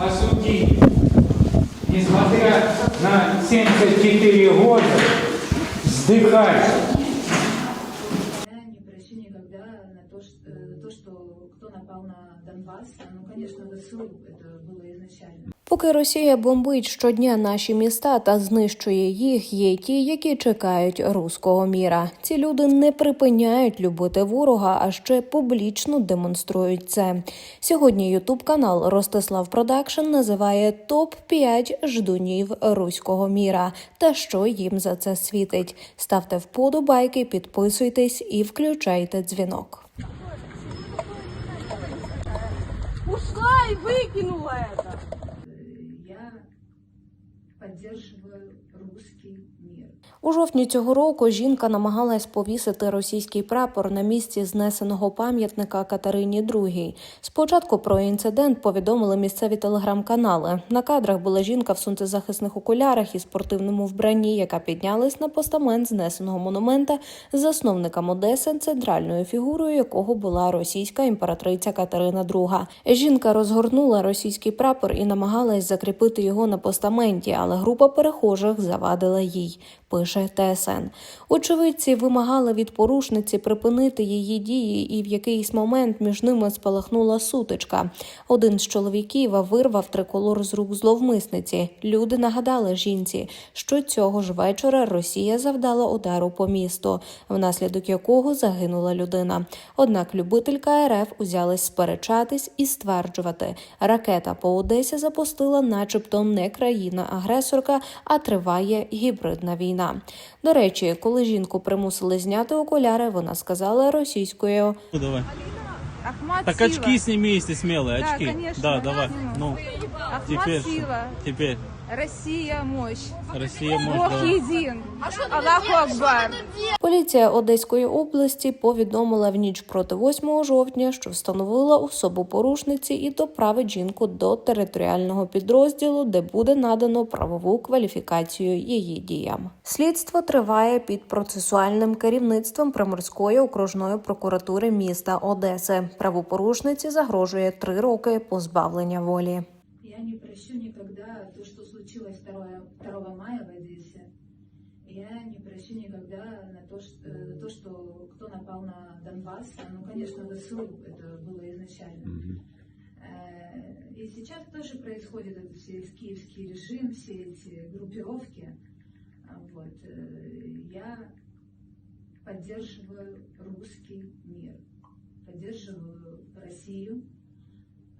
осудить, несмотря на 74 года, вздыхать. Я не прощу никогда на то, что, э, то, что кто напал на Донбасс. Ну, конечно, ВСУ это было изначально. Поки Росія бомбить щодня наші міста та знищує їх, є ті, які чекають руського міра. Ці люди не припиняють любити ворога, а ще публічно демонструють це. Сьогодні Ютуб канал Ростислав Продакшн називає топ 5 ждунів руського міра та що їм за це світить. Ставте вподобайки, підписуйтесь і включайте дзвінок. Ушла и выкинула это. У жовтні цього року жінка намагалась повісити російський прапор на місці знесеного пам'ятника Катерині II. Спочатку про інцидент повідомили місцеві телеграм-канали. На кадрах була жінка в сонцезахисних окулярах і спортивному вбранні, яка піднялась на постамент знесеного монумента з Одеси, центральною фігурою якого була російська імператриця Катерина II. Жінка розгорнула російський прапор і намагалась закріпити його на постаменті, але група перехожих завадила їй. Пише ТСН. Очевидці вимагали від порушниці припинити її дії, і в якийсь момент між ними спалахнула сутичка. Один з чоловіків вирвав триколор з рук зловмисниці. Люди нагадали жінці, що цього ж вечора Росія завдала удару по місту, внаслідок якого загинула людина. Однак любителька РФ узялась сперечатись і стверджувати, ракета по Одесі запустила, начебто, не країна-агресорка, а триває гібридна війна. До речі, коли жінку примусили зняти окуляри, вона сказала російською. Ну, давай. Ахмат Так Сила. очки сними, сміли, Да, очки. конечно, да, да, давай. Ну, Ахмат теперь, Сила. теперь Россия мощь. Может. Бог един. Аллаху Акбар. Поліція Одеської області повідомила в ніч проти 8 жовтня, що встановила особу порушниці і доправить жінку до територіального підрозділу, де буде надано правову кваліфікацію її діям. Слідство триває під процесуальним керівництвом Приморської окружної прокуратури міста Одеси. Правопорушниці загрожує три роки позбавлення волі. Случилось 2, 2 мая в Одессе. Я не прощу никогда на то, что, э, то, что кто напал на Донбасс. Ну, конечно, ВСУ это было изначально. Э, И сейчас тоже происходит этот все киевский режим, все эти группировки. А Вот. э, Я поддерживаю русский мир, поддерживаю Россию,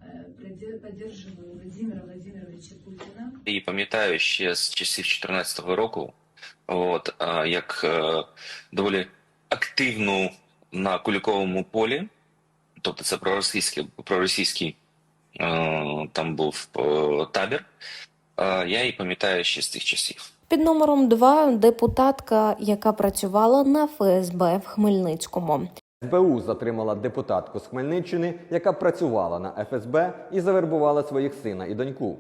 э, поддерживаю Владимира Владимировича Путина. І пам'ятаю ще з часів 14-го року, от, як е, доволі активну на Куліковому полі, тобто це проросійський, проросійський там був е, табір, я її пам'ятаю ще з тих часів. Під номером 2 депутатка, яка працювала на ФСБ в Хмельницькому. СБУ затримала депутатку з Хмельниччини, яка працювала на ФСБ і завербувала своїх сина і доньку.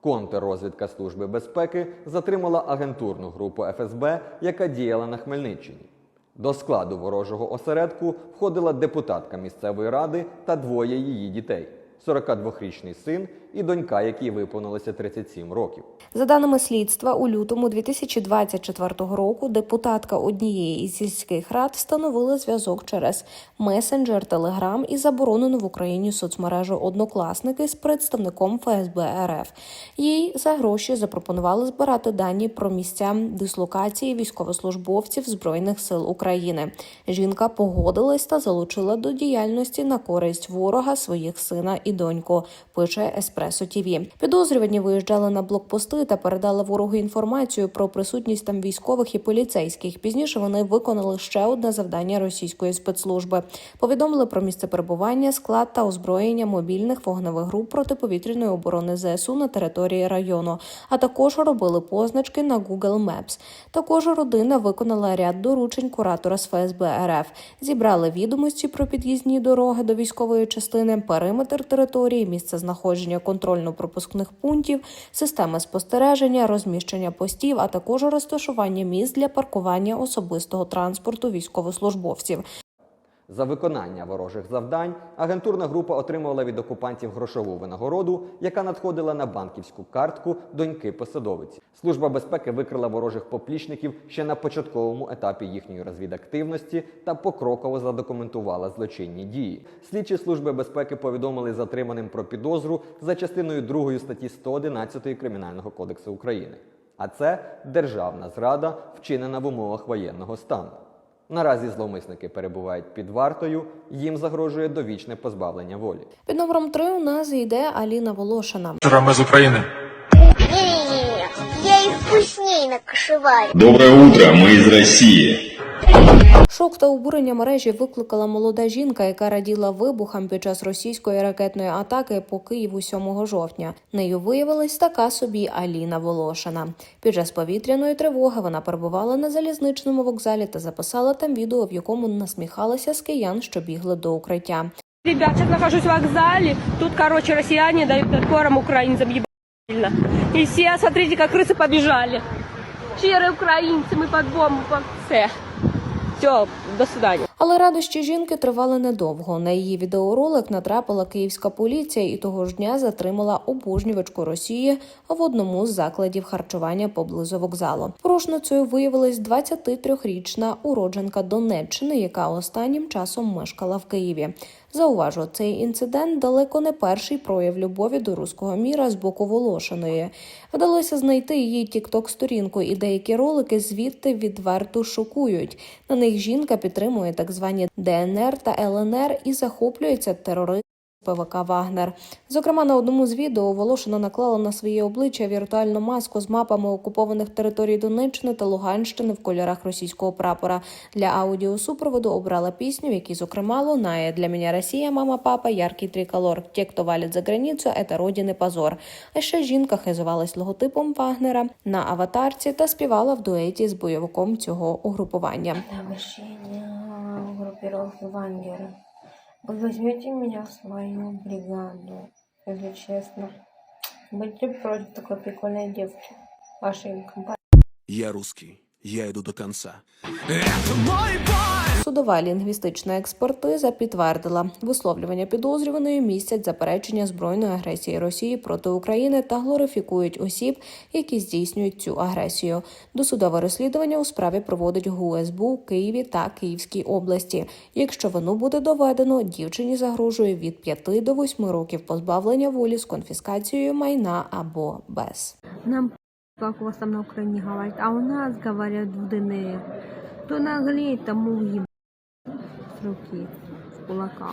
Контррозвідка Служби безпеки затримала агентурну групу ФСБ, яка діяла на Хмельниччині. До складу ворожого осередку входила депутатка місцевої ради та двоє її дітей: 42-річний син і донька, якій виповнилося 37 років. За даними слідства, у лютому 2024 року депутатка однієї із сільських рад встановила зв'язок через месенджер Telegram і заборонену в Україні соцмережу Однокласники з представником ФСБ РФ. Їй за гроші запропонували збирати дані про місця дислокації військовослужбовців Збройних сил України. Жінка погодилась та залучила до діяльності на користь ворога своїх сина і доньку. Пише Еспресо ТІВІ. Підозрювані виїжджали на блокпости та передали ворогу інформацію про присутність там військових і поліцейських. Пізніше вони виконали ще одне завдання російської спецслужби. Повідомили про місце перебування, склад та озброєння мобільних вогневих груп протиповітряної оборони ЗСУ на території району, а також робили позначки на Google Maps. Також родина виконала ряд доручень куратора з ФСБ РФ. Зібрали відомості про під'їзні дороги до військової частини, периметр території, місце знаходження контрольно-пропускних пунктів, системи спостереження, розміщення постів, а також розташування місць для паркування особистого транспорту військовослужбовців. За виконання ворожих завдань агентурна група отримувала від окупантів грошову винагороду, яка надходила на банківську картку доньки посадовиці. Служба безпеки викрила ворожих поплічників ще на початковому етапі їхньої розвідактивності та покроково задокументувала злочинні дії. Слідчі служби безпеки повідомили затриманим про підозру за частиною 2 статті 111 Кримінального кодексу України. А це державна зрада, вчинена в умовах воєнного стану. Наразі зловмисники перебувають під вартою, їм загрожує довічне позбавлення волі. Під номером 3 у нас йде Аліна Волошина. Ми з України. Не-не-не, я їх вкуснее накашеваю. Доброе утро, ми з России. Шок та обурення мережі викликала молода жінка, яка раділа вибухам під час російської ракетної атаки по Києву 7 жовтня. Нею виявилась така собі Аліна Волошина. Під час повітряної тривоги вона перебувала на залізничному вокзалі та записала там відео, в якому насміхалася з киян, що бігли до укриття. Ребят, сейчас нахожусь в вокзале. Тут, короче, россияне дают отпором украинцам ебать. И все, смотрите, как крысы побежали. Щирые украинцы, мы под бомбу, по все. Все, до свидания. Але радощі жінки тривали недовго. На її відеоролик натрапила київська поліція і того ж дня затримала обожнювачку Росії в одному з закладів харчування поблизу вокзалу. Порушницею виявилась 23-річна уродженка Донеччини, яка останнім часом мешкала в Києві. Зауважу, цей інцидент далеко не перший прояв любові до руського міра з боку Волошиної. Вдалося знайти її тікток-сторінку, і деякі ролики звідти відверто шокують. На них жінка підтримує так звані ДНР та ЛНР і захоплюється терористом. ПВК Вагнер. Зокрема, на одному з відео Волошина наклала на своє обличчя віртуальну маску з мапами окупованих територій Донеччини та Луганщини в кольорах російського прапора. Для аудіосупроводу обрала пісню, в якій, зокрема, лунає «Для мене Росія, мама, папа, яркий триколор. Ті, хто валять за границю, это родини позор». А ще жінка хизувалась логотипом Вагнера на аватарці та співала в дуеті з бойовиком цього угрупування. Группировки Вангера. Вы возьмете меня в свою бригаду, если честно. Будьте против такой прикольной девки. Вашей компании. Я русский, я иду до конца. Судова лінгвістична експертиза підтвердила, висловлювання підозрюваної містять заперечення збройної агресії Росії проти України та глорифікують осіб, які здійснюють цю агресію. Досудове розслідування у справі проводить ГУСБУ у Києві та Київській області. Якщо вину буде доведено, дівчині загрожує від 5 до 8 років позбавлення волі з конфіскацією майна або без. Нам как у вас там на Украине говорят, а у нас говорят в ДНР. Кто наглеет, тому ебать руки, с кулака.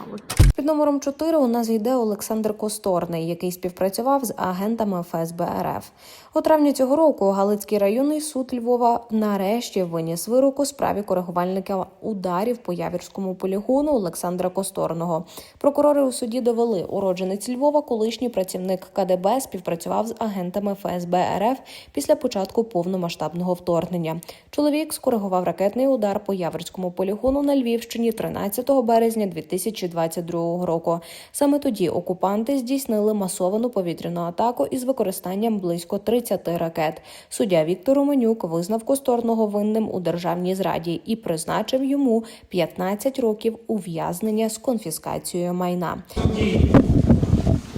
Під номером 4 у нас йде Олександр Косторний, який співпрацював з агентами ФСБ РФ. У травні цього року Галицький районний суд Львова нарешті виніс вирок у справі коригувальника ударів по Явірському полігону Олександра Косторного. Прокурори у суді довели, уродженець Львова, колишній працівник КДБ, співпрацював з агентами ФСБ РФ після початку повномасштабного вторгнення. Чоловік скоригував ракетний удар по Яворському полігону на Львівщині 13 березня 2022 року. Саме тоді окупанти здійснили масовану повітряну атаку із використанням близько 30 ракет. Суддя Віктор Романюк визнав Косторного винним у державній зраді і призначив йому 15 років ув'язнення з конфіскацією майна.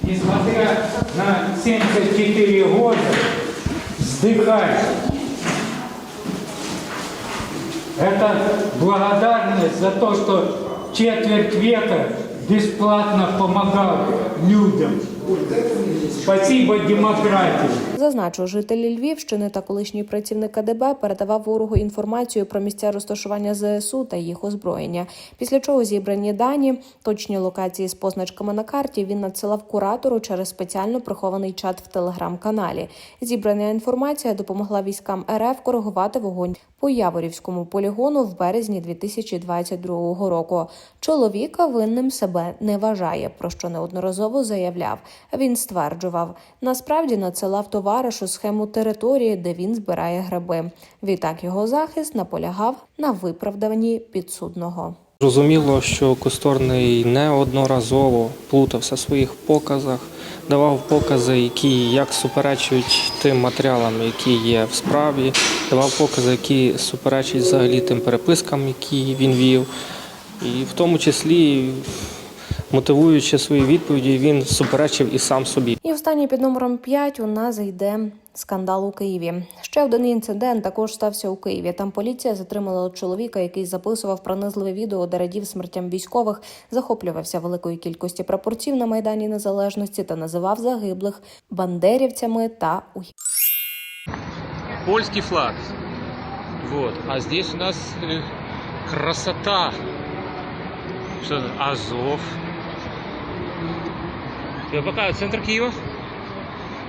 Несмотря на 74 года, вздыхать. Это благодарность за то, что четверть века бесплатно помогал людям. Спасибо демократии. Зазначу, жителі Львівщини та колишній працівник КДБ передавав ворогу інформацію про місця розташування ЗСУ та їх озброєння. Після чого зібрані дані, точні локації з позначками на карті він надсилав куратору через спеціально прихований чат в телеграм-каналі. Зібрана інформація допомогла військам РФ коригувати вогонь по Яворівському полігону в березні 2022 року. Чоловіка винним себе не вважає, про що неодноразово заявляв. Він стверджував, насправді надсилав товаришу схему території, де він збирає гриби. Відтак його захист наполягав на виправданні підсудного. Зрозуміло, що Косторний неодноразово плутався в своїх показах, давав покази, які як суперечують тим матеріалам, які є в справі, давав покази, які суперечать взагалі тим перепискам, які він вів. І в тому числі, мотивуючи свої відповіді, він суперечив і сам собі. І останній під номером 5 у нас йде скандал у Києві. Ще один інцидент також стався у Києві. Там поліція затримала чоловіка, який записував пронизливе відео, де радів смертям військових, захоплювався великою кількості прапорців на майдані Незалежності та називав загиблих бандерівцями та уй. Польский флаг. Вот. А здесь у нас э, красота. Что? Азов. И вот центр Киева.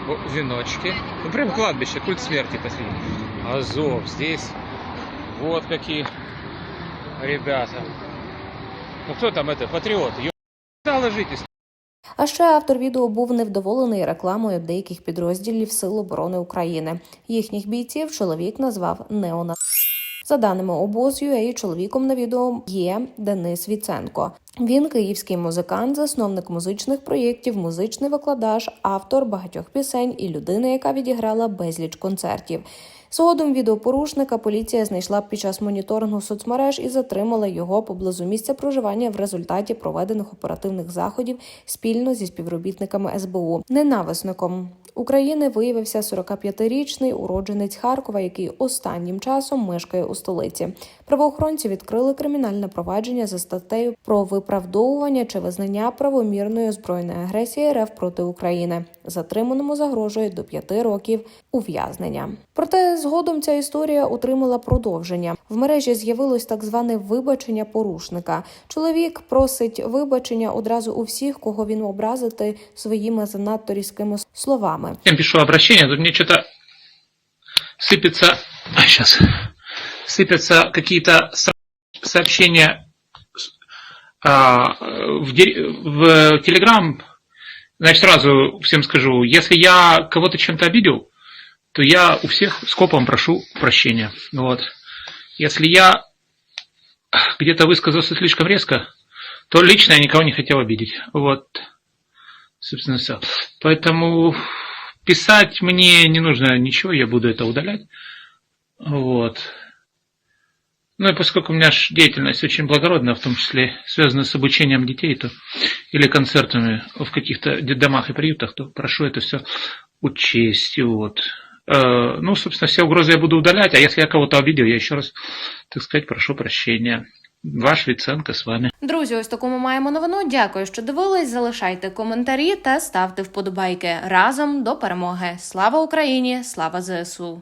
О, веночки. Ну прям кладбище, культ смерти посреди. Азов. Здесь вот какие ребята. Ну кто там это? Патриот. Ё... А ще автор відео був невдоволений рекламою деяких підрозділів Сил оборони України. Їхніх бійців чоловік назвав неона. За даними обоз.ua, чоловіком на відео є Денис Віценко. Він київський музикант, засновник музичних проєктів, музичний викладач, автор багатьох пісень і людина, яка відіграла безліч концертів. Згодом відеопорушника поліція знайшла під час моніторингу соцмереж і затримала його поблизу місця проживання в результаті проведених оперативних заходів спільно зі співробітниками СБУ. Ненависником України виявився 45-річний уродженець Харкова, який останнім часом мешкає у столиці. Правоохоронці відкрили кримінальне провадження за статтею про виправдовування чи визнання правомірної збройної агресії РФ проти України. Затриманому загрожує до п'яти років ув'язнення. Проте згодом ця історія отримала продовження. В мережі з'явилось так зване вибачення порушника. Чоловік просить вибачення одразу у всіх, кого він образити своїми занадто різкими словами. Я пишу обращение, тут мне что-то сыпется, сейчас, сыпятся какие-то сообщения в, де- в Телеграм. Значит, сразу всем скажу, если я кого-то чем-то обидел, то я у всех скопом прошу прощения. Вот. Если я где-то высказался слишком резко, то лично я никого не хотел обидеть. Вот. Собственно, все. Поэтому писать мне не нужно ничего, я буду это удалять. Вот. Ну и поскольку у меня ж деятельность очень благородная, в том числе связанная с обучением детей, то или концертами в каких-то детдомах и приютах, то прошу это все учесть. Вот. Э, ну, собственно, все угрозы я буду удалять, а если я кого-то обидел, я еще раз, так сказать, прошу прощения. Ваш Виценко с вами. Друзі, ось таку ми маємо новину. Дякую, що дивились. Залишайте коментарі та ставте вподобайки разом до перемоги. Слава Україні! Слава ЗСУ!